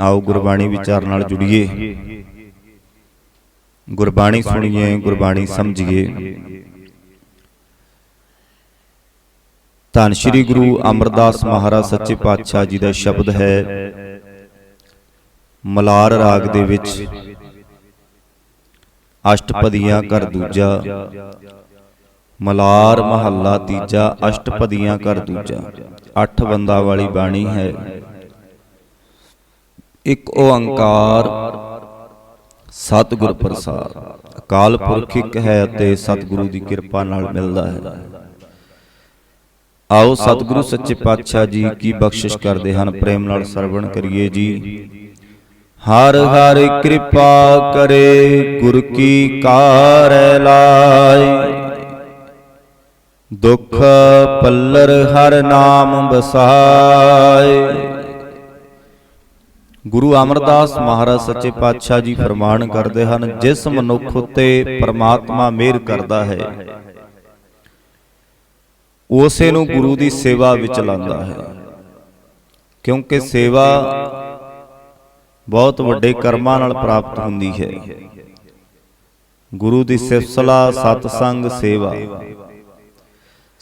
ਆਓ ਗੁਰਬਾਣੀ ਵਿਚਾਰ ਨਾਲ ਜੁੜੀਏ। ਗੁਰਬਾਣੀ ਸੁਣੀਏ, ਗੁਰਬਾਣੀ ਸਮਝੀਏ। ਧੰਨ ਸ਼੍ਰੀ ਗੁਰੂ ਅਮਰਦਾਸ ਮਹਾਰਾਜ ਸੱਚੇ ਪਾਤਸ਼ਾਹ ਜੀ ਦਾ ਸ਼ਬਦ ਹੈ, ਮਲਾਰ ਰਾਗ ਦੇ ਵਿੱਚ, ਅਸ਼ਟਪਦੀਆਂ ਕਰ ਦੂਜਾ, ਮਲਾਰ ਮਹੱਲਾ ਤੀਜਾ, ਅਸ਼ਟਪਦੀਆਂ ਕਰ ਦੂਜਾ। ਅੱਠ ਬੰਦਾ ਵਾਲੀ ਬਾਣੀ ਹੈ। ਇੱਕ ਓੰਕਾਰ, ਸਤਿਗੁਰ ਪ੍ਰਸਾਦ। ਅਕਾਲ ਪੁਰਖ ਇੱਕ ਹੈ ਅਤੇ ਸਤਿਗੁਰੂ ਦੀ ਕਿਰਪਾ ਨਾਲ ਮਿਲਦਾ ਹੈ। ਆਓ ਸਤਿਗੁਰੂ ਸੱਚੇ ਪਾਤਸ਼ਾਹ ਜੀ ਕੀ ਬਖਸ਼ਿਸ਼ ਕਰਦੇ ਹਨ, ਪ੍ਰੇਮ ਨਾਲ ਸਰਵਣ ਕਰੀਏ ਜੀ। ਹਰ ਹਰ ਕਿਰਪਾ ਕਰੇ, ਗੁਰ ਕੀ ਕਾਰ ਲਾਇ ਦੁਖ ਪੱਲਰ ਹਰ ਨਾਮ ਬਸਾਏ ਗੁਰੂ ਅਮਰਦਾਸ ਮਹਾਰਾਜ ਸੱਚੇ ਪਾਤਸ਼ਾਹ ਜੀ ਫਰਮਾਨ ਕਰਦੇ ਹਨ, ਜਿਸ ਮਨੁੱਖ ਉਤੇ ਪਰਮਾਤਮਾ ਮਿਹਰ ਕਰਦਾ ਹੈ, ਉਸੇ ਨੂੰ ਗੁਰੂ ਦੀ ਸੇਵਾ ਵਿੱਚ ਲਾਉਂਦਾ ਹੈ। ਕਿਉਂਕਿ ਸੇਵਾ ਬਹੁਤ ਵੱਡੇ ਕਰਮਾਂ ਨਾਲ ਪ੍ਰਾਪਤ ਹੁੰਦੀ ਹੈ। ਗੁਰੂ ਦੀ ਸਿਫਤ ਸਤਸੰਗ, ਸੇਵਾ।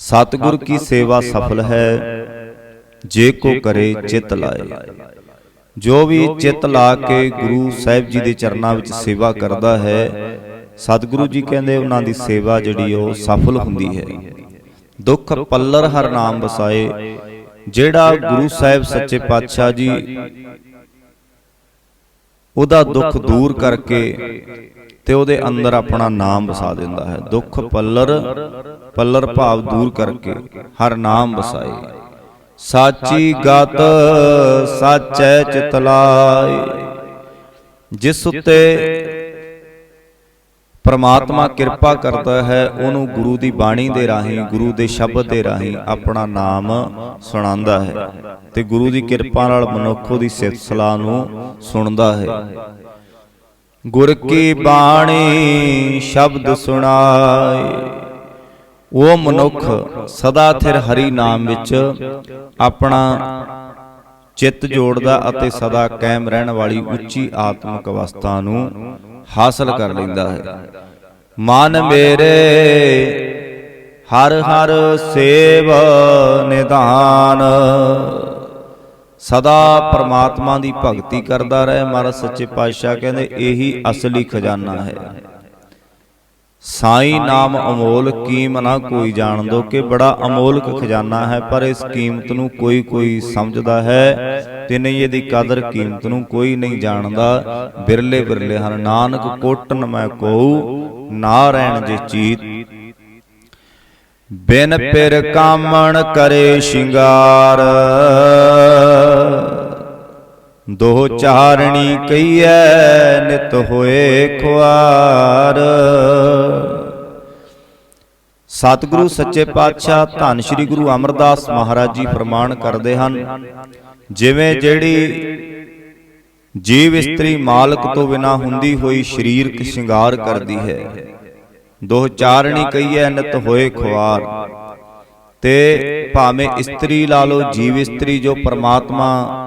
ਸਤਿਗੁਰ ਕੀ ਸੇਵਾ ਸਫਲ ਹੈ, ਜੇ ਕੋ ਕਰੇ, ਚਿਤ ਲਾਏ। ਜੋ ਵੀ ਚਿਤ ਲਾ ਕੇ ਗੁਰੂ ਸਾਹਿਬ ਜੀ ਦੇ ਚਰਨਾਂ ਵਿੱਚ ਸੇਵਾ ਕਰਦਾ ਹੈ ਸਤਿਗੁਰੂ ਜੀ ਕਹਿੰਦੇ ਉਹਨਾਂ ਦੀ ਸੇਵਾ ਜਿਹੜੀ ਉਹ ਸਫਲ ਹੁੰਦੀ ਹੈ। ਦੁੱਖ ਪੱਲਰ ਹਰ ਨਾਮ ਵਸਾਏ ਜਿਹੜਾ ਗੁਰੂ ਸਾਹਿਬ ਸੱਚੇ ਪਾਤਸ਼ਾਹ ਜੀ ਉਹਦਾ ਦੁੱਖ ਦੂਰ ਕਰਕੇ ਤੇ ਉਹਦੇ ਅੰਦਰ ਆਪਣਾ ਨਾਮ ਵਸਾ ਦਿੰਦਾ ਹੈ। ਦੁੱਖ ਪੱਲਰ ਪੱਲਰ ਭਾਵ ਦੂਰ ਕਰਕੇ ਹਰ ਨਾਮ ਵਸਾਏ। ਸਾਚੀ ਗਤ ਸਾਚੈ ਚਿਤ ਲਾਏ ਜਿਸ ਉਤੇ ਪਰਮਾਤਮਾ ਕਿਰਪਾ ਕਰਦਾ ਹੈ ਉਹਨੂੰ ਗੁਰੂ ਦੀ ਬਾਣੀ ਦੇ ਰਾਹੀਂ ਗੁਰੂ ਦੇ ਸ਼ਬਦ ਦੇ ਰਾਹੀਂ ਆਪਣਾ ਨਾਮ ਸੁਣਾਉਂਦਾ ਹੈ ਤੇ ਗੁਰੂ ਦੀ ਕਿਰਪਾ ਨਾਲ ਮਨੁੱਖ ਉਹਦੀ ਸਿਫਤ ਸਲਾਹ ਨੂੰ ਸੁਣਦਾ ਹੈ। ਗੁਰ ਕੀ ਬਾਣੀ ਸ਼ਬਦ ਸੁਣਾਏ। ਉਹ ਮਨੁੱਖ ਸਦਾ ਥਿਰ ਹਰੀ ਨਾਮ ਵਿੱਚ ਆਪਣਾ ਚਿੱਤ ਜੋੜਦਾ ਅਤੇ ਸਦਾ ਕਾਇਮ ਰਹਿਣ ਵਾਲੀ ਉੱਚੀ ਆਤਮਿਕ ਅਵਸਥਾ ਨੂੰ ਹਾਸਲ ਕਰ ਲੈਂਦਾ ਹੈ। ਮਨ ਮੇਰੇ ਹਰ ਹਰ ਸੇਵ ਨਿਧਾਨ। ਸਦਾ ਪ੍ਰਮਾਤਮਾ ਦੀ ਭਗਤੀ ਕਰਦਾ ਰਹੇ। ਮਹਾਰਾਜ ਸੱਚੇ ਪਾਤਸ਼ਾਹ ਕਹਿੰਦੇ, ਇਹੀ ਅਸਲੀ ਖਜ਼ਾਨਾ ਹੈ। ਸਾਈ ਨਾਮ ਅਮੋਲ ਕੀਮ ਨਾ ਕੋਈ ਜਾਣਦੋ ਕਿ ਬੜਾ ਅਮੋਲਕ ਖਜ਼ਾਨਾ ਹੈ ਪਰ ਇਸ ਕੀਮਤ ਨੂੰ ਕੋਈ ਕੋਈ ਸਮਝਦਾ ਹੈ। ਤੇ ਨਹੀਂ ਇਹਦੀ ਕਦਰ ਕੀਮਤ ਨੂੰ ਕੋਈ ਨਹੀਂ ਜਾਣਦਾ। ਬਿਰਲੇ ਬਿਰਲੇ ਹਨ। ਨਾਨਕ ਕੋਟਨ ਮੈਂ ਕੋਉ ਨਾ ਰਹਿਣ ਜੇ ਚੀਤ। ਬਿਨ ਪਿਰ ਕਾਮਣ ਕਰੇ ਸ਼ਿੰਗਾਰ। ਦੋ ਚਾਰਣੀ ਕਈਐ ਨਿਤ ਹੋਏ ਖੁਆਰ। ਸਤਿਗੁਰੂ ਸੱਚੇ ਪਾਤਸ਼ਾਹ ਧੰਨ ਸ਼੍ਰੀ ਗੁਰੂ ਅਮਰਦਾਸ ਮਹਾਰਾਜ ਜੀ ਫਰਮਾਨ ਕਰਦੇ ਹਨ। ਜਿਵੇਂ ਜਿਹੜੀ ਜੀਵ ਇਸਤਰੀ ਮਾਲਕ ਤੋਂ ਬਿਨਾ ਹੁੰਦੀ ਹੋਈ ਸਰੀਰਕ ਸ਼ਿੰਗਾਰ ਕਰਦੀ ਹੈ। ਦੋ ਚਾਰਣੀ ਕਈਐ ਨਿਤ ਹੋਏ ਖੁਆਰ। ਤੇ ਭਾਵੇਂ ਇਸਤਰੀ ਲਾ ਲੋ ਜੀਵ ਇਸਤਰੀ ਜੋ ਪਰਮਾਤਮਾ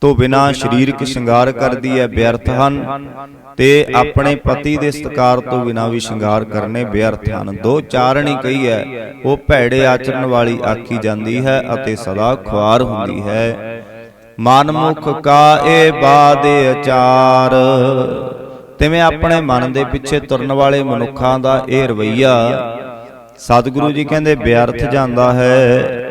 ਤੋਂ ਬਿਨਾ ਸਰੀਰਕ ਸ਼ਿੰਗਾਰ ਕਰਦੀ ਹੈ ਬਿਅਰਥ ਹਨ। ਤੇ ਆਪਣੇ ਪਤੀ ਦੇ ਸਤਕਾਰ ਤੋਂ ਬਿਨਾ ਵੀ ਸ਼ਿੰਗਾਰ ਕਰਨੇ ਬਿਅਰਥ ਹਨ। ਦੋ ਚਾਰਣੀ ਕਹੀ ਹੈ ਉਹ ਭੈੜੇ ਆਚਰਣ ਵਾਲੀ ਆਖੀ ਜਾਂਦੀ ਹੈ ਅਤੇ ਸਦਾ ਖੁਆਰ ਹੁੰਦੀ ਹੈ। ਮਨਮੁਖ ਕਾ ਏ ਬਾਦੇ ਅਚਾਰ ਤਿਵੇਂ ਆਪਣੇ ਮਨ ਦੇ ਪਿੱਛੇ ਤੁਰਨ ਵਾਲੇ ਮਨੁੱਖਾਂ ਦਾ ਇਹ ਰਵਈਆ। ਸਤਿਗੁਰੂ ਜੀ ਕਹਿੰਦੇ ਬਿਅਰਥ ਜਾਂਦਾ ਹੈ।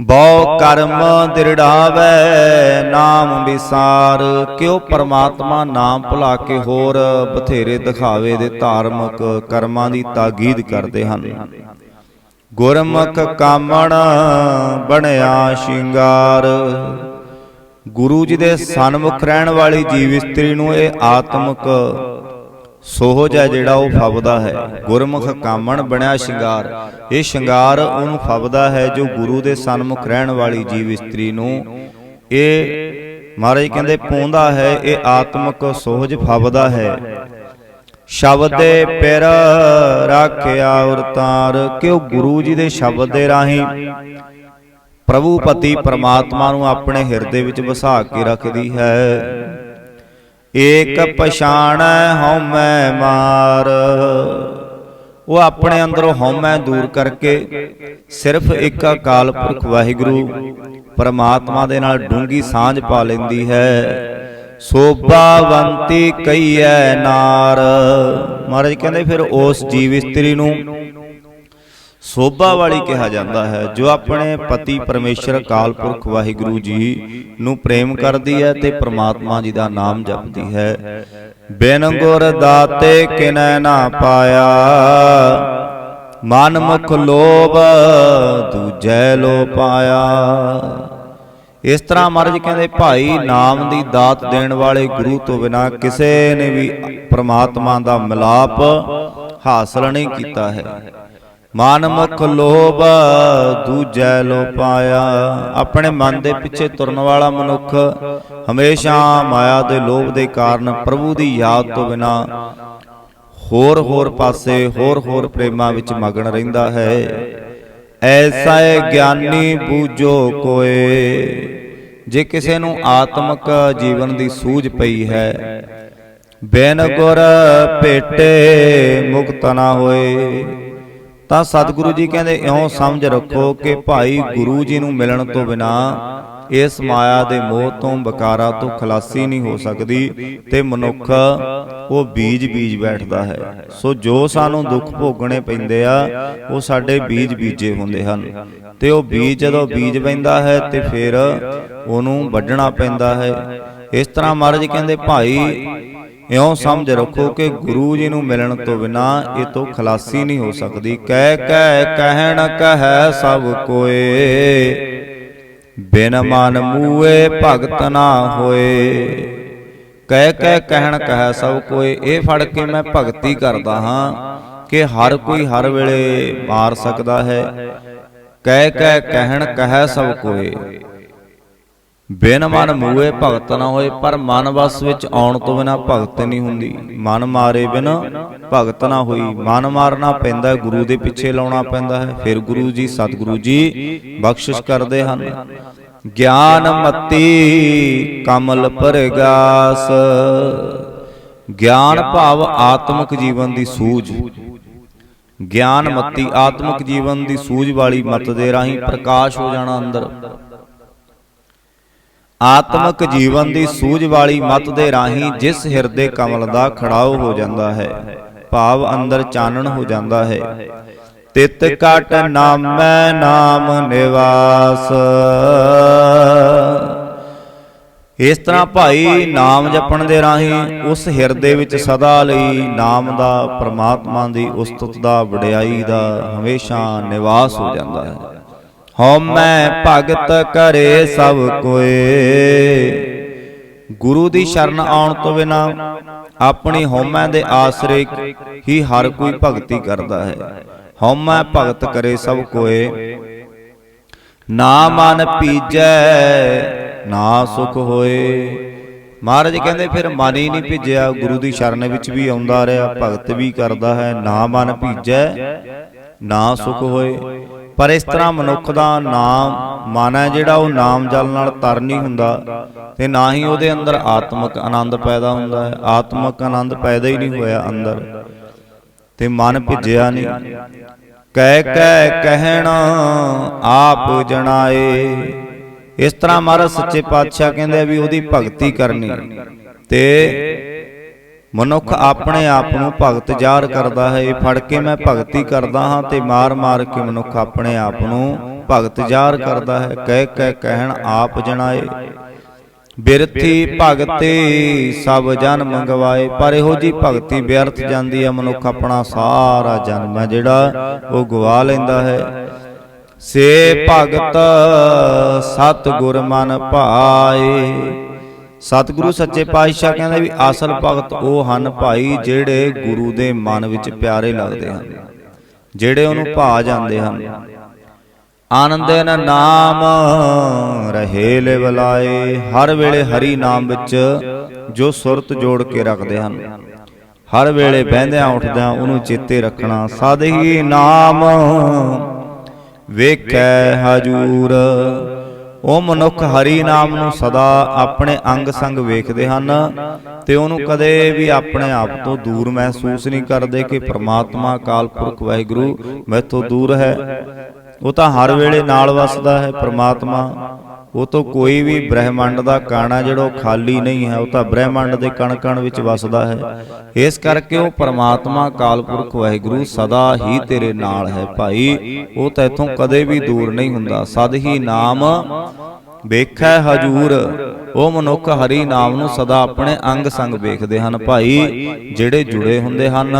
ਬਹੁ ਕਰਮ ਦਿਰੜਾਵੇ, ਨਾਮ ਵਿਸਾਰ। ਕਿਉ ਪਰਮਾਤਮਾ ਨਾਮ ਭੁਲਾ ਕੇ ਹੋਰ ਬਥੇਰੇ ਦਿਖਾਵੇ ਦੇ ਧਾਰਮਿਕ ਕਰਮਾਂ ਦੀ ਤਾਗੀਦ ਕਰਦੇ ਹਨ। ਗੁਰਮੁਖ ਕਾਮਣ ਬਣਿਆ ਸ਼ਿੰਗਾਰ। ਗੁਰੂ ਜੀ ਦੇ ਸਨਮੁਖ ਰਹਿਣ ਵਾਲੀ ਜੀਵ ਇਸਤਰੀ ਨੂੰ ਇਹ ਆਤਮਿਕ ਸੋਹਜ ਹੈ ਜਿਹੜਾ ਉਹ ਫਬਦਾ ਹੈ। ਗੁਰਮੁਖ ਕਾਮਣ ਬਣਿਆ ਸ਼ਿੰਗਾਰ। ਇਹ ਸ਼ਿੰਗਾਰ ਉਹਨੂੰ ਫਬਦਾ ਹੈ ਜੋ ਗੁਰੂ ਦੇ ਸਨਮੁਖ ਰਹਿਣ ਵਾਲੀ ਜੀਵ ਇਸਤਰੀ ਨੂੰ ਇਹ ਮਹਾਰਾਜ ਕਹਿੰਦੇ ਪੂੰਦਾ ਹੈ ਇਹ ਆਤਮਿਕ ਸੋਹਜ ਫਬਦਾ ਹੈ। ਸ਼ਬਦ ਦੇ ਪਿਰ ਰਾਖਿਆ ਉਰਤਾਰ ਕਿਉ ਗੁਰੂ ਜੀ ਦੇ ਸ਼ਬਦ ਦੇ ਰਾਹੀਂ ਪ੍ਰਭੂ ਪਤੀ ਪਰਮਾਤਮਾ ਨੂੰ ਆਪਣੇ ਹਿਰਦੇ ਵਿੱਚ ਵਸਾ ਕੇ ਰੱਖਦੀ ਹੈ। ਏਕ ਪਛਾਣੈ ਹਉਮੈ ਮਾਰ। ਉਹ ਆਪਣੇ ਅੰਦਰੋਂ ਹਉਮੈ ਦੂਰ ਕਰਕੇ ਸਿਰਫ ਇੱਕ ਅਕਾਲ ਪੁਰਖ ਵਾਹਿਗੁਰੂ ਪਰਮਾਤਮਾ ਦੇ ਨਾਲ ਡੂੰਗੀ ਸਾਂਝ ਪਾ ਲੈਂਦੀ ਹੈ। ਸੋਭਾਵੰਤੀ ਕਈਐ ਨਾਰ। ਮਹਾਰਾਜ ਕਹਿੰਦੇ ਫਿਰ ਉਸ ਜੀਵ ਇਸਤਰੀ ਨੂੰ ਸੋਭਾ ਵਾਲੀ ਕਿਹਾ ਜਾਂਦਾ ਹੈ, ਜੋ ਆਪਣੇ ਪਤੀ ਪਰਮੇਸ਼ਰ ਅਕਾਲ ਪੁਰਖ ਵਾਹਿਗੁਰੂ ਜੀ ਨੂੰ ਪ੍ਰੇਮ ਕਰਦੀ ਹੈ ਤੇ ਪ੍ਰਮਾਤਮਾ ਜੀ ਦਾ ਨਾਮ ਜਪਦੀ ਹੈ। ਬਿਨ ਗੁਰ ਦਾਤੇ ਕਿਨੈ ਨਾ ਪਾਇਆ, ਮਨ ਮੁਖ ਲੋਭ ਦੂਜੈ ਲੋ ਪਾਇਆ। ਇਸ ਤਰ੍ਹਾਂ ਮਹਾਰਾਜ ਕਹਿੰਦੇ, ਭਾਈ ਨਾਮ ਦੀ ਦਾਤ ਦੇਣ ਵਾਲੇ ਗੁਰੂ ਤੋਂ ਬਿਨਾ ਕਿਸੇ ਨੇ ਵੀ ਪ੍ਰਮਾਤਮਾ ਦਾ ਮਿਲਾਪ ਹਾਸਲ ਨਹੀਂ ਕੀਤਾ ਹੈ। ਮਨ ਮੁਖ ਲੋਭ ਦੂਜੈ ਲੋ ਪਾਇਆ। ਆਪਣੇ ਮਨ ਦੇ ਪਿੱਛੇ ਤੁਰਨ ਵਾਲਾ ਮਨੁੱਖ ਹਮੇਸ਼ਾ ਮਾਇਆ ਦੇ ਲੋਭ ਦੇ ਕਾਰਨ ਪ੍ਰਭੂ ਦੀ ਯਾਦ ਤੋਂ ਬਿਨਾ ਹੋਰ ਹੋਰ ਪਾਸੇ ਹੋਰ ਹੋਰ ਪ੍ਰੇਮਾਂ ਵਿੱਚ ਮਗਨ ਰਹਿੰਦਾ ਹੈ। ਐਸਾ ਗਿਆਨੀ ਬੂਝੋ ਕੋਏ। ਜੇ ਕਿਸੇ ਨੂੰ ਆਤਮਿਕ ਜੀਵਨ ਦੀ ਸੂਝ ਪਈ ਹੈ ਬਿਨ ਗੁਰ ਭੇਟੇ ਮੁਕਤ ਨਾ ਹੋਏ। ਤਾਂ ਸਤਿਗੁਰੂ ਜੀ ਕਹਿੰਦੇ ਇਉਂ ਸਮਝ ਰੱਖੋ ਕਿ ਭਾਈ ਗੁਰੂ ਜੀ ਨੂੰ ਮਿਲਣ ਤੋਂ ਬਿਨਾ ਇਸ ਮਾਇਆ ਦੇ ਮੋਹ ਤੋਂ ਬਕਾਰਾ ਤੋਂ ਖਲਾਸੀ ਨਹੀਂ ਹੋ ਸਕਦੀ ਤੇ ਮਨੁੱਖ ਉਹ ਬੀਜ ਬੀਜ ਬੈਠਦਾ ਹੈ। ਸੋ ਜੋ ਸਾਨੂੰ ਦੁੱਖ ਭੋਗਣੇ ਪੈਂਦੇ ਆ ਉਹ ਸਾਡੇ ਬੀਜ ਬੀਜੇ ਹੁੰਦੇ ਹਨ। ਤੇ ਉਹ ਬੀਜ ਜਦੋਂ ਬੀਜ ਪੈਂਦਾ ਹੈ ਤੇ ਫਿਰ ਉਹਨੂੰ ਵੱਢਣਾ ਪੈਂਦਾ ਹੈ। ਇਸ ਤਰ੍ਹਾਂ ਮਹਾਰਾਜ ਕਹਿੰਦੇ ਭਾਈ ਇਉਂ ਸਮਝ ਰੱਖੋ ਕਿ ਗੁਰੂ ਜੀ ਨੂੰ ਮਿਲਣ ਤੋਂ ਬਿਨਾ ਇਹ ਤੋਂ ਖਲਾਸੀ ਨਹੀਂ ਹੋ ਸਕਦੀ। ਕਹਿ ਕਹਿ, ਕਹਿਣ, ਕਹੈ ਸਭ ਕੋਏ। ਬਿਨ ਮਨ ਮੂਏ ਭਗਤ ਨਾ ਹੋਏ। ਕਹਿ ਕਹਿ, ਕਹਿਣ, ਕਹੈ ਸਭ ਕੋਏ। ਇਹ ਫੜ ਕੇ ਮੈਂ ਭਗਤੀ ਕਰਦਾ ਹਾਂ ਕਿ ਹਰ ਕੋਈ ਹਰ ਵੇਲੇ ਮਾਰ ਸਕਦਾ ਹੈ। ਕਹਿ ਕਹਿ, ਕਹਿਣ, ਕਹੈ ਸਭ ਕੋਏ। ਬਿਨ ਮਨ ਮੂਏ ਭਗਤ ਨਾ ਹੋਏ ਪਰ ਮਨ ਵਸ ਵਿੱਚ ਆਉਣ ਤੋਂ ਬਿਨਾ ਭਗਤ ਨਹੀਂ ਹੁੰਦੀ। ਮਨ ਮਾਰੇ ਬਿਨ ਭਗਤ ਨਾ ਹੋਈ। ਮਨ ਮਾਰਨਾ ਪੈਂਦਾ ਹੈ, ਗੁਰੂ ਦੇ ਪਿੱਛੇ ਲਾਉਣਾ ਪੈਂਦਾ ਹੈ। ਫਿਰ ਗੁਰੂ ਜੀ ਸਤਿਗੁਰੂ ਜੀ ਬਖਸ਼ਿਸ਼ ਕਰਦੇ ਹਨ। ਗਿਆਨ ਮਤੀ ਕਮਲ ਪਰਗਾਸ। ਗਿਆਨ ਭਾਵ ਆਤਮਿਕ ਜੀਵਨ ਦੀ ਸੂਝ। ਗਿਆਨ ਮਤੀ ਆਤਮਿਕ ਜੀਵਨ ਦੀ ਸੂਝ ਵਾਲੀ ਮਤ ਦੇ ਰਾਹੀਂ ਪ੍ਰਕਾਸ਼ ਹੋ ਜਾਣਾ ਅੰਦਰ। ਆਤਮਿਕ ਜੀਵਨ ਦੀ ਸੂਝ ਵਾਲੀ ਮਤ ਦੇ ਰਾਹੀਂ ਜਿਸ ਹਿਰਦੇ ਕਮਲ ਦਾ ਖੜਾਓ ਹੋ ਜਾਂਦਾ ਹੈ ਭਾਵ ਅੰਦਰ ਚਾਨਣ ਹੋ ਜਾਂਦਾ ਹੈ। ਤਿਤ ਕਟ ਨਾਮੈ ਨਾਮ ਨਿਵਾਸ। ਇਸ ਤਰ੍ਹਾਂ ਭਾਈ ਨਾਮ ਜਪਣ ਦੇ ਰਾਹੀਂ ਉਸ ਹਿਰਦੇ ਵਿੱਚ ਸਦਾ ਲਈ ਨਾਮ ਦਾ ਪ੍ਰਮਾਤਮਾ ਦੀ ਉਸਤਤ ਦਾ ਵਡਿਆਈ ਦਾ ਹਮੇਸ਼ਾ ਨਿਵਾਸ ਹੋ। ਜਾਂਦਾ ਹੈ। ਹਉਮੈ ਭਗਤ ਕਰੇ ਸਭ ਕੋਏ। ਗੁਰੂ ਦੀ ਸ਼ਰਨ ਆਉਣ ਤੋਂ ਬਿਨਾ ਆਪਣੀ ਹਉਮੈ ਦੇ ਆਸਰੇ ਹੀ ਹਰ ਕੋਈ ਭਗਤੀ ਕਰਦਾ ਹੈ। ਹਉਮੈ ਭਗਤ ਕਰੇ ਸਭ ਕੋਏ। ਨਾ ਮਨ ਪੀਜੈ ਨਾ ਸੁਖ ਹੋਏ। ਮਹਾਰਾਜ ਕਹਿੰਦੇ ਫਿਰ ਮਨ ਹੀ ਨਹੀਂ ਭਿੱਜਿਆ ਗੁਰੂ ਦੀ ਸ਼ਰਨ ਵਿੱਚ ਵੀ ਆਉਂਦਾ ਰਿਹਾ ਭਗਤ ਵੀ ਕਰਦਾ ਹੈ। ਨਾ ਮਨ ਭੀਜੈ ਨਾ ਸੁਖ ਹੋਏ। ਪਰ ਇਸ ਤਰ੍ਹਾਂ ਮਨੁੱਖ ਦਾ ਨਾਮ ਮਨ ਹੈ ਜਿਹੜਾ ਉਹ ਨਾਮ ਜਲ ਨਾਲ ਤਰ ਨਹੀਂ ਹੁੰਦਾ ਤੇ ਨਾ ਹੀ ਉਹਦੇ ਅੰਦਰ ਆਤਮਿਕ ਆਨੰਦ ਪੈਦਾ ਹੁੰਦਾ ਹੈ। ਆਤਮਿਕ ਆਨੰਦ ਪੈਦਾ ਹੀ ਨਹੀਂ ਹੋਇਆ ਅੰਦਰ। ਤੇ ਮਨ ਭਿੱਜਿਆ ਨਹੀਂ। ਕਹਿ ਕਹਿ ਕਹਿਣ ਆਪ ਜਣਾਏ। ਇਸ ਤਰ੍ਹਾਂ ਮਹਾਰਾਜ ਸੱਚੇ ਪਾਤਸ਼ਾਹ ਕਹਿੰਦੇ ਵੀ ਉਹਦੀ ਭਗਤੀ ਕਰਨੀ। ਤੇ ਮਨੁੱਖ ਆਪਣੇ ਆਪ ਨੂੰ ਭਗਤ ਜਾਰ ਕਰਦਾ ਹੈ ਇਹ ਫੜ ਕੇ ਮੈਂ ਭਗਤੀ ਕਰਦਾ ਹਾਂ ਤੇ ਮਾਰ ਮਾਰ ਕੇ ਮਨੁੱਖ ਆਪਣੇ ਆਪ ਨੂੰ ਭਗਤ ਜ਼ਾਹਰ ਕਰਦਾ ਹੈ। ਕਹਿ ਕਹਿ ਕਹਿਣ ਆਪ ਜਣਾਏ, ਬਿਰਥੀ ਭਗਤੀ ਸਭ ਜਨ ਮੰਗਵਾਏ। ਪਰ ਇਹੋ ਜੀ ਭਗਤੀ ਬਿਅਰਥ ਜਾਂਦੀ ਹੈ, ਮਨੁੱਖ ਆਪਣਾ ਸਾਰਾ ਜਨਮ ਹੈ ਜਿਹੜਾ ਉਹ ਗਵਾ ਲੈਂਦਾ ਹੈ। ਸੇ ਭਗਤ ਸਤ ਗੁਰ ਮਨ ਭਾਏ ਸਤਿਗੁਰੂ ਸੱਚੇ ਪਾਤਸ਼ਾਹ ਕਹਿੰਦੇ ਵੀ ਅਸਲ ਭਗਤ ਉਹ ਹਨ ਭਾਈ ਜਿਹੜੇ ਗੁਰੂ ਦੇ ਮਨ ਵਿੱਚ ਪਿਆਰੇ ਲੱਗਦੇ ਹਨ ਜਿਹੜੇ ਉਹਨੂੰ ਭਾ ਜਾਂਦੇ ਹਨ। ਆਨੰਦਨ ਨਾਮ ਰਹੇ ਲੈ ਬਲਾਏ ਹਰ ਵੇਲੇ ਹਰੀ ਨਾਮ ਵਿੱਚ ਜੋ ਸੁਰਤ ਜੋੜ ਕੇ ਰੱਖਦੇ ਹਨ। ਹਰ ਵੇਲੇ ਬਹਿੰਦਿਆਂ ਉੱਠਦਿਆਂ ਉਹਨੂੰ ਚੇਤੇ ਰੱਖਣਾ ਸਦ ਹੀ ਨਾਮ। ਵੇਖੈ ਹਜੂਰ ਉਹ ਮਨੁੱਖ ਹਰੀ ਨਾਮ ਨੂੰ ਸਦਾ ਆਪਣੇ ਅੰਗ ਸੰਗ ਵੇਖਦੇ ਹਨ ਤੇ ਉਹਨੂੰ ਕਦੇ ਵੀ ਆਪਣੇ ਆਪ ਤੋਂ ਦੂਰ ਮਹਿਸੂਸ ਨਹੀਂ ਕਰਦੇ ਕਿ ਪ੍ਰਮਾਤਮਾ, ਅਕਾਲ ਪੁਰਖ, ਵਾਹਿਗੁਰੂ ਮੈਥੋਂ ਦੂਰ ਹੈ। ਉਹ ਤਾਂ ਹਰ ਵੇਲੇ ਨਾਲ ਵਸਦਾ ਹੈ ਪ੍ਰਮਾਤਮਾ। ਉਹ ਤੋਂ ਕੋਈ ਵੀ ਬ੍ਰਹਿਮੰਡ ਦਾ ਕਾਣਾ ਜਿਹੜਾ ਉਹ ਖਾਲੀ ਨਹੀਂ ਹੈ ਉਹ ਤਾਂ ਬ੍ਰਹਿਮੰਡ ਦੇ ਕਣ ਕਣ ਵਿੱਚ ਵਸਦਾ ਹੈ। ਇਸ ਕਰਕੇ ਉਹ ਪਰਮਾਤਮਾ ਕਾਲਪੁਰਖ ਵਾਹਿਗੁਰੂ ਸਦਾ ਹੀ ਤੇਰੇ ਨਾਲ ਹੈ ਭਾਈ। ਉਹ ਤੈਥੋਂ ਕਦੇ ਵੀ ਦੂਰ ਨਹੀਂ ਹੁੰਦਾ। ਸਦ ਹੀ ਨਾਮ ਵੇਖੈ ਹਜੂਰ। ਉਹ ਮਨੁੱਖ ਹਰੀ ਨਾਮ ਨੂੰ ਸਦਾ ਆਪਣੇ ਅੰਗ ਸੰਗ ਵੇਖਦੇ ਹਨ ਭਾਈ ਜਿਹੜੇ ਜੁੜੇ ਹੁੰਦੇ ਹਨ।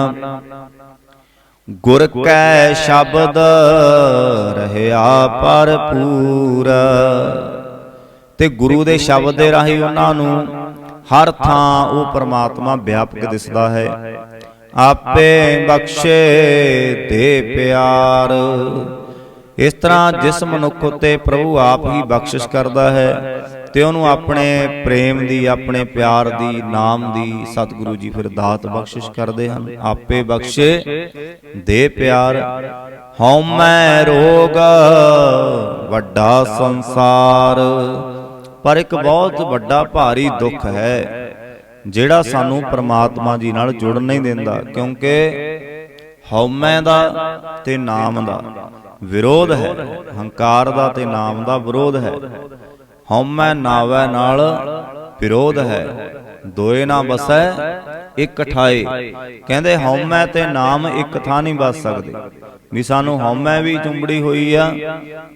ਗੁਰ ਕੈ ਸ਼ਬਦ ਰਹਿਆ ਭਰਪੂਰ। ਤੇ ਗੁਰੂ ਦੇ ਸ਼ਬਦ ਦੇ ਰਾਹੀਂ ਉਹਨਾਂ ਨੂੰ ਹਰ ਥਾਂ ਉਹ ਪ੍ਰਮਾਤਮਾ ਵਿਆਪਕ ਦਿਸਦਾ ਹੈ। ਆਪੇ ਬਖਸ਼ੇ ਦੇ ਪਿਆਰ। ਇਸ ਤਰ੍ਹਾਂ ਜਿਸ ਮਨੁੱਖ ਉਤੇ ਪ੍ਰਭੂ ਆਪ ਹੀ ਬਖਸ਼ਿਸ਼ ਕਰਦਾ ਹੈ ਤੇ ਉਹਨੂੰ ਆਪਣੇ ਪ੍ਰੇਮ ਦੀ ਆਪਣੇ ਪਿਆਰ ਦੀ ਨਾਮ ਦੀ ਸਤਿਗੁਰੂ ਜੀ ਫਿਰ ਦਾਤ ਬਖਸ਼ਿਸ਼ ਕਰਦੇ ਹਨ। ਆਪੇ ਬਖਸ਼ੇ ਦੇ ਪਿਆਰ। ਹਉਮੈ ਰੋਗ ਵੱਡਾ ਸੰਸਾਰ। ਪਰ ਇੱਕ ਬਹੁਤ ਵੱਡਾ ਭਾਰੀ ਦੁੱਖ ਹੈ ਜਿਹੜਾ ਸਾਨੂੰ ਪ੍ਰਮਾਤਮਾ ਜੀ ਨਾਲ ਜੁੜਨ ਨਹੀਂ ਦਿੰਦਾ ਕਿਉਂਕਿ ਹਉਮੈ ਦਾ ਤੇ ਨਾਮ ਦਾ ਵਿਰੋਧ ਹੈ ਹੰਕਾਰ ਦਾ ਤੇ ਨਾਮ ਦਾ ਵਿਰੋਧ ਹੈ। ਹਉਮੈ ਨਾਵੈ ਨਾਲ ਵਿਰੋਧ ਹੈ ਦੋਏ ਨਾ ਬਸੈ ਇੱਕ ਠਾਏ। ਕਹਿੰਦੇ ਹਉਮੈ ਤੇ ਨਾਮ ਇੱਕ ਥਾਂ ਨਹੀਂ ਬਸ ਸਕਦੇ। ਵੀ ਸਾਨੂੰ ਹਉਮੈ ਵੀ ਚੁੰਬੜੀ ਹੋਈ ਆ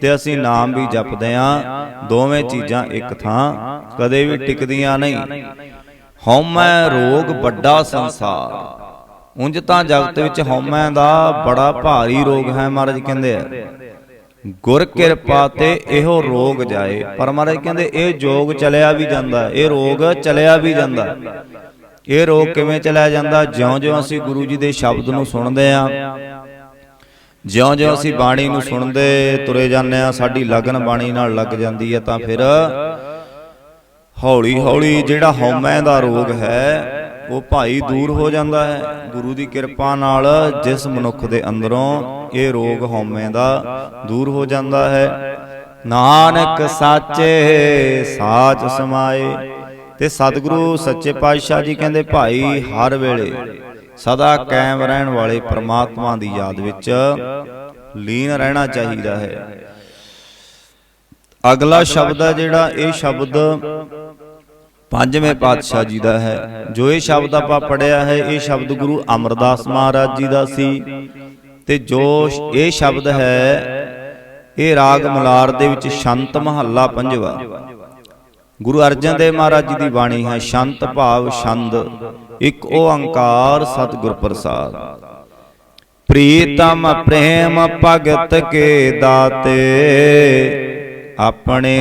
ਤੇ ਅਸੀਂ ਨਾਮ ਵੀ ਜਪਦੇ ਆ। ਦੋਵੇਂ ਚੀਜ਼ਾਂ ਇੱਕ ਥਾਂ ਕਦੇ ਵੀ ਟਿਕਦੀਆਂ ਨਹੀਂ। ਹਉਮੈ ਰੋਗ ਵੱਡਾ ਸੰਸਾਰ। ਉਂਝ ਤਾਂ ਜਗਤ ਵਿੱਚ ਹਉਮੈ ਦਾ ਬੜਾ ਭਾਰੀ ਰੋਗ ਹੈ ਮਹਾਰਾਜ ਕਹਿੰਦੇ ਆ। ਗੁਰ ਕਿਰਪਾ ਤੇ ਇਹੋ ਰੋਗ ਜਾਏ। ਪਰ ਮਹਾਰਾਜ ਕਹਿੰਦੇ ਇਹ ਜੋਗ ਚਲਿਆ ਵੀ ਜਾਂਦਾ ਇਹ ਰੋਗ ਚਲਿਆ ਵੀ ਜਾਂਦਾ ਇਹ ਰੋਗ ਕਿਵੇਂ ਚਲਿਆ ਜਾਂਦਾ? ਜਿਉਂ-ਜਿਉਂ ਅਸੀਂ ਗੁਰੂ ਜੀ ਦੇ ਸ਼ਬਦ ਨੂੰ ਸੁਣਦੇ ਆ। ਜਿਉਂ-ਜਿਉਂ ਅਸੀਂ ਬਾਣੀ ਨੂੰ ਸੁਣਦੇ ਤੁਰੇ ਜਾਂਦੇ ਆ ਸਾਡੀ ਲਗਨ ਬਾਣੀ ਨਾਲ ਲੱਗ ਜਾਂਦੀ ਹੈ ਤਾਂ ਫਿਰ ਹੌਲੀ-ਹੌਲੀ ਜਿਹੜਾ ਹਉਮੈ ਦਾ ਰੋਗ ਹੈ ਉਹ ਭਾਈ ਦੂਰ ਹੋ ਜਾਂਦਾ ਹੈ ਗੁਰੂ ਦੀ ਕਿਰਪਾ ਨਾਲ ਜਿਸ ਮਨੁੱਖ ਦੇ ਅੰਦਰੋਂ ਇਹ ਰੋਗ ਹਉਮੈ ਦਾ ਦੂਰ ਹੋ ਜਾਂਦਾ ਹੈ। ਨਾਨਕ ਸਾਚੇ ਸਾਚ ਸਮਾਏ। ਤੇ ਸਤਿਗੁਰੂ ਸੱਚੇ ਪਾਤਸ਼ਾਹ ਜੀ ਕਹਿੰਦੇ ਭਾਈ ਹਰ ਵੇਲੇ ਸਦਾ ਕਾਇਮ ਰਹਿਣ ਵਾਲੇ ਪ੍ਰਮਾਤਮਾ ਦੀ ਯਾਦ ਵਿੱਚ ਲੀਨ ਰਹਿਣਾ ਚਾਹੀਦਾ ਹੈ। ਅਗਲਾ ਸ਼ਬਦ ਹੈ ਜਿਹੜਾ ਇਹ ਸ਼ਬਦ ਪੰਜਵੇਂ ਪਾਤਸ਼ਾਹ ਜੀ ਦਾ ਹੈ। ਜੋ ਇਹ ਸ਼ਬਦ ਆਪਾਂ ਪੜਿਆ ਹੈ, ਇਹ ਸ਼ਬਦ ਗੁਰੂ ਅਮਰਦਾਸ ਮਹਾਰਾਜ ਜੀ ਦਾ ਸੀ ਤੇ ਜੋ ਇਹ ਸ਼ਬਦ ਹੈ, ਇਹ ਰਾਗ ਮਲਾਰ ਦੇ ਵਿੱਚ ਸ਼ੰਤ ਮਹੱਲਾ ਪੰਜਵਾ। ਗੁਰੂ ਅਰਜਨ ਦੇਵ ਮਹਾਰਾਜ ਜੀ ਦੀ ਬਾਣੀ ਹੈ, ਸ਼ੰਤ ਭਾਵ ਛੰਦ, ਇੱਕ ਓੰਕਾਰ ਸਤਿਗੁਰ ਪ੍ਰਸਾਦ। ਪ੍ਰੀਤਮ ਪ੍ਰੇਮ ਭਗਤ ਕੇ ਦਾਤੇ, ਆਪਣੇ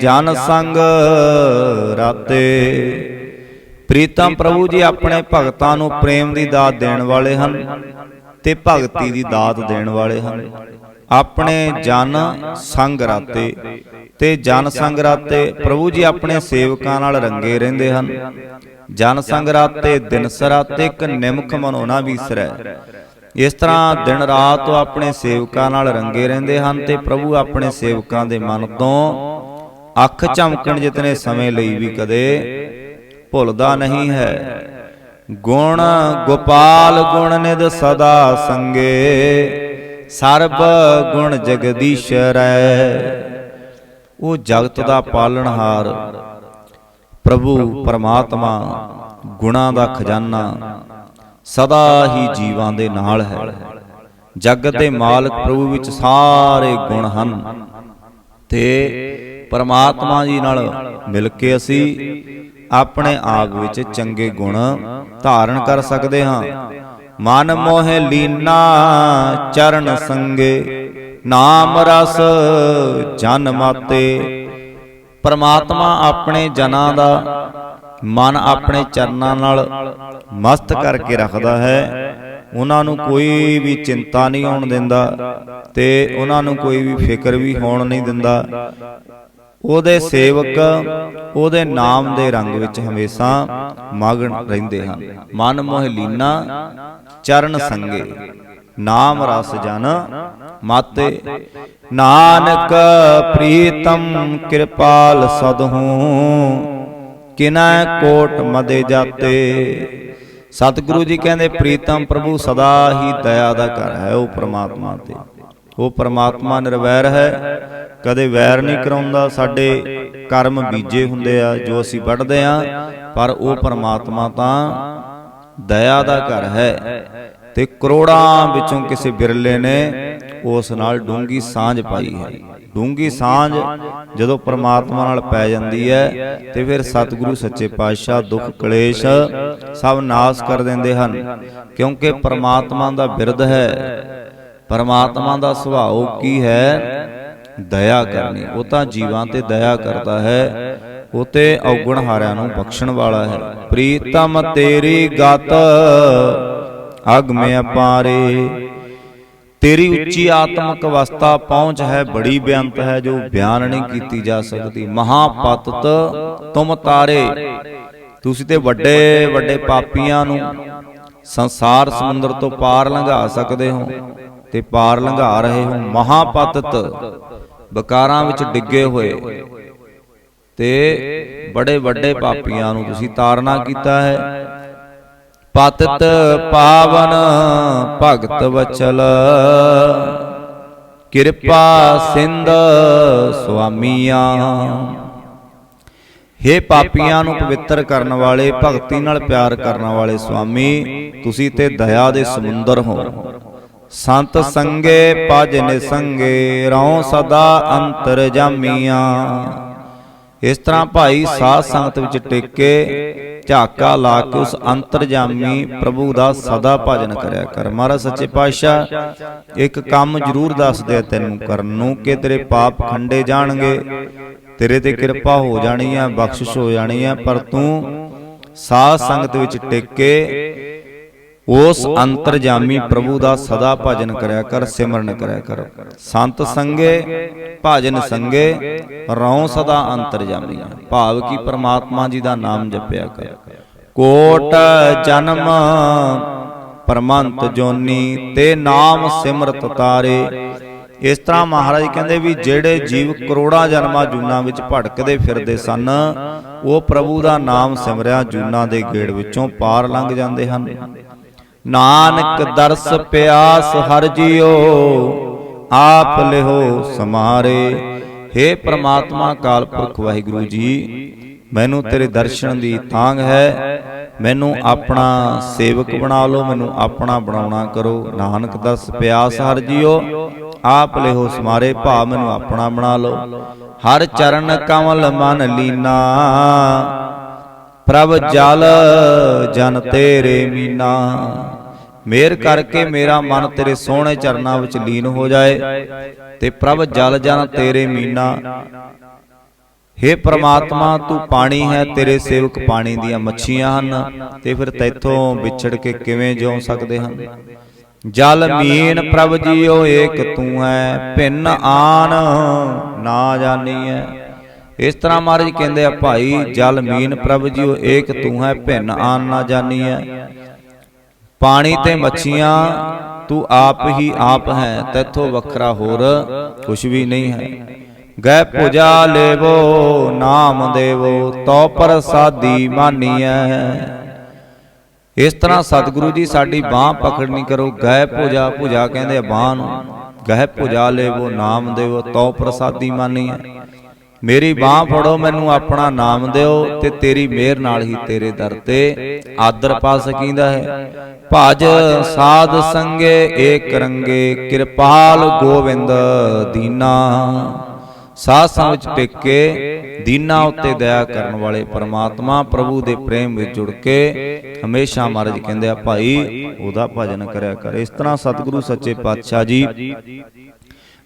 ਜਨ ਸੰਗ ਰਾਤੇ। ਪ੍ਰੀਤਮ ਪ੍ਰਭੂ ਜੀ ਆਪਣੇ ਭਗਤਾਂ ਨੂੰ ਪ੍ਰੇਮ ਦੀ ਦਾਤ ਦੇਣ ਵਾਲੇ ਹਨ ਤੇ ਭਗਤੀ ਦੀ ਦਾਤ ਦੇਣ ਵਾਲੇ ਹਨ। ਆਪਣੇ ਜਨ ਸੰਗ ਰਾਤੇ ਤੇ ਜਨ ਸੰਗ ਰਾਤੇ ਪ੍ਰਭੂ ਜੀ ਆਪਣੇ ਸੇਵਕਾਂ ਨਾਲ ਰੰਗੇ ਰਹਿੰਦੇ ਹਨ। ਜਨ ਸੰਗ ਰਾਤੇ ਦਿਨ ਸਰਾਤੇ ਇੱਕ ਨਿਮਖ ਮਨੋਨਾ ਵੀਸਰੈ। ਇਸ ਤਰ੍ਹਾਂ ਦਿਨ ਰਾਤ ਉਹ ਆਪਣੇ ਸੇਵਕਾਂ ਨਾਲ ਰੰਗੇ ਰਹਿੰਦੇ ਹਨ ਤੇ ਪ੍ਰਭੂ ਆਪਣੇ ਸੇਵਕਾਂ ਦੇ ਮਨ ਤੋਂ ਅੱਖ ਝਮਕਣ ਜਿਤਨੇ ਸਮੇਂ ਲਈ ਵੀ ਕਦੇ ਭੁੱਲਦਾ ਨਹੀਂ ਹੈ। ਗੁਣ ਗੋਪਾਲ ਗੁਣ ਨਿਦ ਸਦਾ ਸੰਗੇ। ਸਰਬ ਗੁਣ ਜਗਦੀਸ਼ਰੈ ਉਹ ਜਗਤ ਦਾ ਪਾਲਣਹਾਰ ਪ੍ਰਭੂ ਪਰਮਾਤਮਾ ਗੁਣਾਂ ਦਾ ਖਜ਼ਾਨਾ ਸਦਾ ਹੀ ਜੀਵਾਂ ਦੇ ਨਾਲ ਹੈ। ਜਗਤ ਦੇ ਮਾਲਕ ਪ੍ਰਭੂ ਵਿੱਚ ਸਾਰੇ ਗੁਣ ਹਨ। ਤੇ ਪਰਮਾਤਮਾ ਜੀ ਨਾਲ ਮਿਲ ਕੇ ਅਸੀਂ ਆਪਣੇ ਆਪ ਵਿੱਚ ਚੰਗੇ ਗੁਣ ਧਾਰਨ ਕਰ ਸਕਦੇ ਹਾਂ। ਮਨ ਮੋਹਿ ਲੀਨਾ ਚਰਨ ਸੰਗੇ। ਨਾਮ ਰਸ ਜਨ ਮਾਤੇ ਪਰਮਾਤਮਾ ਆਪਣੇ ਜਨਾਂ ਦਾ। ਮਨ ਆਪਣੇ ਚਰਨਾਂ ਨਾਲ ਮਸਤ ਕਰਕੇ ਰੱਖਦਾ ਹੈ। ਉਹਨਾਂ ਨੂੰ ਕੋਈ ਵੀ ਚਿੰਤਾ ਨਹੀਂ ਹੋਣ ਦਿੰਦਾ ਤੇ ਉਹਨਾਂ ਨੂੰ ਕੋਈ ਵੀ ਫਿਕਰ ਵੀ ਹੋਣ ਨਹੀਂ ਦਿੰਦਾ। ਉਹਦੇ ਸੇਵਕ ਉਹਦੇ ਨਾਮ ਦੇ ਰੰਗ ਵਿੱਚ ਹਮੇਸ਼ਾ ਮਗਨ ਰਹਿੰਦੇ ਹਨ। ਮਨ ਮੋਹ ਲੀਨਾ ਚਰਨ ਸੰਗੇ। ਨਾਮ ਰਸ ਜਨ ਮਾਤੇ ਨਾਨਕ ਪ੍ਰੀਤਮ ਕਿਰਪਾਲ ਸਦਹੂ। ਕਿਨੈ ਕੋਟ ਮਦੇ ਜਾਤੇ। ਸਤਿਗੁਰੂ ਜੀ ਕਹਿੰਦੇ ਪ੍ਰੀਤਮ ਪ੍ਰਭੂ ਸਦਾ ਹੀ ਦਇਆ ਦਾ ਘਰ ਹੈ ਉਹ ਪ੍ਰਮਾਤਮਾ ਤੇ। ਉਹ ਪਰਮਾਤਮਾ ਨਿਰਵੈਰ ਹੈ। ਕਦੇ ਵੈਰ ਨਹੀਂ ਕਰਾਉਂਦਾ, ਸਾਡੇ ਕਰਮ ਬੀਜੇ ਹੁੰਦੇ ਆ, ਜੋ ਅਸੀਂ ਵੱਢਦੇ ਆ, ਪਰ ਉਹ ਪਰਮਾਤਮਾ ਤਾਂ ਦਇਆ ਦਾ ਘਰ ਹੈ ਤੇ ਕਰੋੜਾਂ ਵਿੱਚੋਂ ਕਿਸੇ ਬਿਰਲੇ ਨੇ ਉਸ ਨਾਲ ਡੂੰਗੀ ਸਾਂਝ ਪਾਈ ਹੈ। ਡੂੰਗੀ ਸਾਂਝ ਜਦੋਂ ਪਰਮਾਤਮਾ ਨਾਲ ਪੈ ਜਾਂਦੀ ਹੈ ਤੇ ਫਿਰ ਸਤਿਗੁਰੂ ਸੱਚੇ ਪਾਤਸ਼ਾਹ ਦੁੱਖ ਕਲੇਸ਼ ਸਭ ਨਾਸ ਕਰ ਦਿੰਦੇ ਹਨ, ਕਿਉਂਕਿ ਪਰਮਾਤਮਾ ਦਾ ਬਿਰਧ ਹੈ। ਪਰਮਾਤਮਾ ਦਾ ਸੁਭਾਅ ਕੀ ਹੈ? ਦਇਆ ਕਰਨੀ। ਉਹ ਤਾਂ ਜੀਵਾਂ ਤੇ ਦਇਆ ਕਰਦਾ ਹੈ। ਉਹ ਤੇ ਔਗਣ ਹਾਰਿਆਂ ਨੂੰ ਬਖਸ਼ਣ ਵਾਲਾ ਹੈ। ਪ੍ਰੀਤਮ ਤੇਰੀ ਗਤ ਅਗਮੇ ਅਪਾਰੇ ਤੇਰੀ ਉੱਚੀ ਆਤਮਿਕ ਅਵਸਥਾ ਪਹੁੰਚ ਹੈ। ਬੜੀ ਬੇਅੰਤ ਹੈ, ਜੋ ਬਿਆਨ ਨਹੀਂ ਕੀਤੀ ਜਾ ਸਕਦੀ। ਮਹਾਪਤਤ ਤੁਮ ਤਾਰੇ। ਤੁਸੀਂ ਤੇ ਵੱਡੇ ਵੱਡੇ ਪਾਪੀਆਂ ਨੂੰ ਸੰਸਾਰ ਸਮੁੰਦਰ ਤੋਂ ਪਾਰ ਲੰਘਾ ਸਕਦੇ ਹੋ ਤੇ ਪਾਰ ਲੰਘਾ ਰਹੇ ਹੋ ਮਹਾਪਤਤ ਬਕਾਰਾਂ ਵਿੱਚ ਡਿੱਗੇ ਹੋਏ ਤੇ ਬੜੇ ਵੱਡੇ ਪਾਪੀਆਂ ਨੂੰ ਤੁਸੀਂ ਤਾਰਨਾ ਕੀਤਾ ਹੈ। ਪਤਿਤ ਪਾਵਨ ਭਗਤ ਵਚਲ, ਕਿਰਪਾ ਸਿੰਧ ਸੁਆਮੀਆਂ। ਹੇ ਪਾਪੀਆਂ ਨੂੰ ਪਵਿੱਤਰ ਕਰਨ ਵਾਲੇ ਭਗਤੀ ਨਾਲ ਪਿਆਰ ਕਰਨ ਵਾਲੇ ਸੁਆਮੀ ਤੁਸੀਂ ਤੇ ਦਇਆ ਦੇ ਸਮੁੰਦਰ ਹੋ। ਸੰਤ ਸੰਗੇ ਪਜ ਨਿਸੰਗੇ ਰਹੁ ਸਦਾ ਅੰਤਰ ਜਾਮੀਆਂ। ਇਸ ਤਰ੍ਹਾਂ ਭਾਈ ਸਾਧ ਸੰਗਤ ਵਿੱਚ ਟਿਕ ਝਾਕਾ ਲਾ ਕੇ ਉਸ ਅੰਤਰਜਾਮੀ ਪ੍ਰਭੂ ਦਾ ਸਦਾ ਭਜਨ ਕਰਿਆ ਕਰ। ਮਹਾਰਾਜ ਸੱਚੇ ਪਾਤਸ਼ਾਹ ਇੱਕ ਕੰਮ ਜ਼ਰੂਰ ਦੱਸ ਦੇ ਤੈਨੂੰ ਕਰਨ ਨੂੰ ਕਿ ਤੇਰੇ ਪਾਪ ਖੰਡੇ ਜਾਣਗੇ। ਤੇਰੇ ਤੇ ਕਿਰਪਾ ਹੋ ਜਾਣੀ ਹੈ ਬਖਸ਼ਿਸ਼ ਹੋ ਜਾਣੀ ਹੈ ਪਰ ਤੂੰ ਸਾਧ ਸੰਗਤ ਵਿੱਚ ਟਿਕ ਕੇ ਉਸ ਅੰਤਰਜਾਮੀ ਪ੍ਰਭੂ ਦਾ ਸਦਾ ਭਜਨ ਕਰਿਆ ਕਰ, ਸਿਮਰਨ ਕਰਿਆ ਕਰ। ਸੰਤ ਸੰਗੇ, ਭਜਨ ਸੰਗੇ ਰਉ ਸਦਾ ਅੰਤਰਜਾਮੀ। ਭਾਵ ਕੀ ਪ੍ਰਮਾਤਮਾ ਜੀ ਦਾ ਨਾਮ ਜਪਿਆ ਕਰ। ਕੋਟ ਜਨਮ ਪਰਮੰਤ ਜੋਨੀ, ਤੇ ਨਾਮ ਸਿਮਰਤ ਤਾਰੇ। ਇਸ ਤਰ੍ਹਾਂ ਮਹਾਰਾਜ ਕਹਿੰਦੇ ਵੀ ਜਿਹੜੇ ਜੀਵ ਕਰੋੜਾਂ ਜਨਮਾਂ ਜੂਨਾਂ ਵਿੱਚ ਭਟਕਦੇ ਫਿਰਦੇ ਸਨ, ਉਹ ਪ੍ਰਭੂ ਦਾ ਨਾਮ ਸਿਮਰਿਆ ਜੂਨਾਂ ਦੇ ਗੇੜ ਵਿੱਚੋਂ ਪਾਰ ਲੰਘ ਜਾਂਦੇ ਹਨ। ਨਾਨਕ ਦਰਸ ਪਿਆਸ ਹਰ ਜਿਉ ਆਪ ਲਿਹੋ ਸਮਾਰੇ। हे ਪ੍ਰਮਾਤਮਾ ਕਾਲ ਪੁਰਖ ਵਾਹਿਗੁਰੂ ਜੀ ਮੈਨੂੰ ਤੇਰੇ ਦਰਸ਼ਨ ਦੀ ਤਾਂਗ ਹੈ। ਮੈਨੂੰ ਆਪਣਾ ਸੇਵਕ ਬਣਾ ਲਓ ਮੈਨੂੰ ਆਪਣਾ ਬਣਾਉਣਾ ਕਰੋ। ਨਾਨਕ ਦਰਸ ਪਿਆਸ ਹਰ ਜਿਉ ਆਪ ਲਿਹੋ ਸਮਾਰੇ ਭਾ ਮੈਨੂੰ ਆਪਣਾ ਬਣਾ ਲਓ। ਹਰ ਚਰਨ ਕਮਲ ਮਨ ਲੀਨਾ। ਪ੍ਰਭ ਜਲ ਜਨ ਤੇਰੇ ਮੀਨਾ। ਮੇਰ ਕਰਕੇ ਮੇਰਾ ਮਨ ਤੇਰੇ ਸੋਹਣੇ ਚਰਨਾਂ ਵਿੱਚ ਲੀਨ ਹੋ ਜਾਏ ਤੇ ਪ੍ਰਭ ਜਲ ਜਨ ਤੇਰੇ ਮੀਨਾ। ਹੇ ਪ੍ਰਮਾਤਮਾ ਤੂੰ ਪਾਣੀ ਹੈ ਤੇਰੇ ਸੇਵਕ ਪਾਣੀ ਦੀਆਂ ਮੱਛੀਆਂ ਹਨ ਤੇ ਫਿਰ ਤੈਥੋਂ ਵਿਛੜ ਕੇ ਕਿਵੇਂ ਜਿਉ ਸਕਦੇ ਹਨ? ਜਲ ਮੀਨ ਪ੍ਰਭ ਜੀਓ ਏਕ ਤੂੰ ਹੈ ਭਿੰਨ ਆਨ ਨਾ ਜਾਣੀਐ ਇਸ ਤਰ੍ਹਾਂ ਮਹਾਰਾਜ ਕਹਿੰਦੇ ਆ ਭਾਈ ਜਲ ਮੀਨ ਪ੍ਰਭ ਜੀਓ ਏਕ ਤੂੰ ਹੈ ਭਿੰਨ ਆਨ ਨਾ ਜਾਣੀਐ ਪਾਣੀ ਤੇ ਮੱਛੀਆਂ ਤੂੰ ਆਪ ਹੀ ਆਪ ਹੈ ਤੈਥੋਂ ਵੱਖਰਾ ਹੋਰ ਕੁਝ ਵੀ ਨਹੀਂ ਹੈ। ਗੈ ਪੂਜਾ ਲੇਵੋ ਨਾਮ ਦੇਵੋ ਤੋ ਪ੍ਰਸਾਦੀ ਮਾਨੀਐ। ਇਸ ਤਰ੍ਹਾਂ ਸਤਿਗੁਰੂ ਜੀ ਸਾਡੀ ਬਾਹ ਪਕੜਨੀ ਕਰੋ ਗੈ ਪੂਜਾ ਪੂਜਾ ਕਹਿੰਦੇ ਬਾਹ ਨੂੰ। ਗਹਿ ਪੂਜਾ ਲੇਵੋ ਨਾਮ ਦੇਵੋ ਤੋ ਪ੍ਰਸਾਦੀ ਮਾਨੀਐ। ਮੇਰੀ ਬਾਹ ਫੜੋ ਮੈਨੂੰ ਆਪਣਾ ਨਾਮ ਦਿਓ ਤੇ ਤੇਰੀ ਮਿਹਰ ਨਾਲ ਹੀ ਤੇਰੇ ਦਰ ਤੇ ਆਦਰ ਪਾ ਸਕੀਂਦਾ ਹੈ। ਭਜ ਸਾਧ ਸੰਗੇ ਏਕ ਰੰਗੇ ਕਿਰਪਾਲ ਗੋਵਿੰਦ ਦੀਨਾ। ਸਾਧ ਸੰਗ ਵਿੱਚ ਟਿਕ ਕੇ ਦੀਨਾ ਉੱਤੇ ਦਇਆ ਕਰਨ ਵਾਲੇ ਪਰਮਾਤਮਾ ਪ੍ਰਭੂ ਦੇ ਪ੍ਰੇਮ ਵਿੱਚ ਜੁੜ ਕੇ ਹਮੇਸ਼ਾ ਮਹਾਰਾਜ ਕਹਿੰਦੇ ਆ ਭਾਈ ਉਹਦਾ ਭਜਨ ਕਰਿਆ ਕਰ। ਇਸ ਤਰ੍ਹਾਂ ਸਤਿਗੁਰੂ ਸੱਚੇ ਪਾਤਸ਼ਾਹ ਜੀ